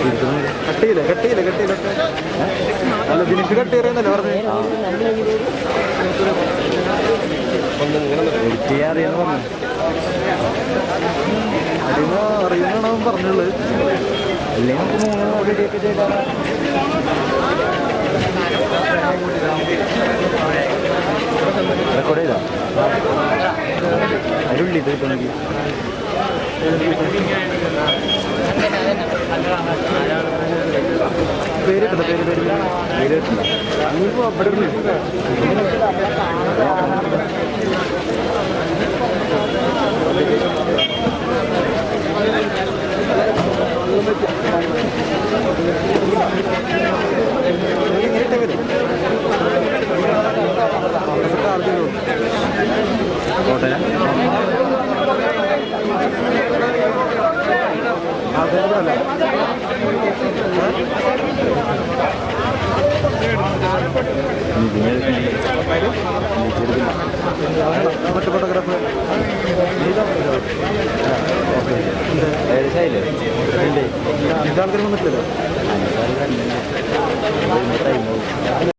കട്ടിയില്ല കട്ടിയില്ല കട്ടിയില്ല അല്ല ദിനേശ് കട്ട് കയറിയെന്നല്ലേ പറഞ്ഞത് എഡിറ്റ് ചെയ്യാറിയെന്ന് പറഞ്ഞു. അതിന് അറിയണോ പറഞ്ഞുള്ളത് അല്ലെങ്കിൽ നമുക്ക് മൂന്ന് വീഡിയോ ചെയ്താൽ റെക്കോർഡ് ചെയ്തോ? അരുള്ളി ഇത് കിട്ടണമെങ്കിൽ പേര് കിട്ടില്ല പേര് പേര് പേര്. കിട്ടില്ല ഇനിയിപ്പോൾ അവിടെ അതെ കോട്ടയം അതെ മറ്റു ഫോട്ടോഗ്രാഫ് ഏകദേശമായില്ലേ ഇതാൾക്കാർ വന്നിട്ടില്ലല്ലോ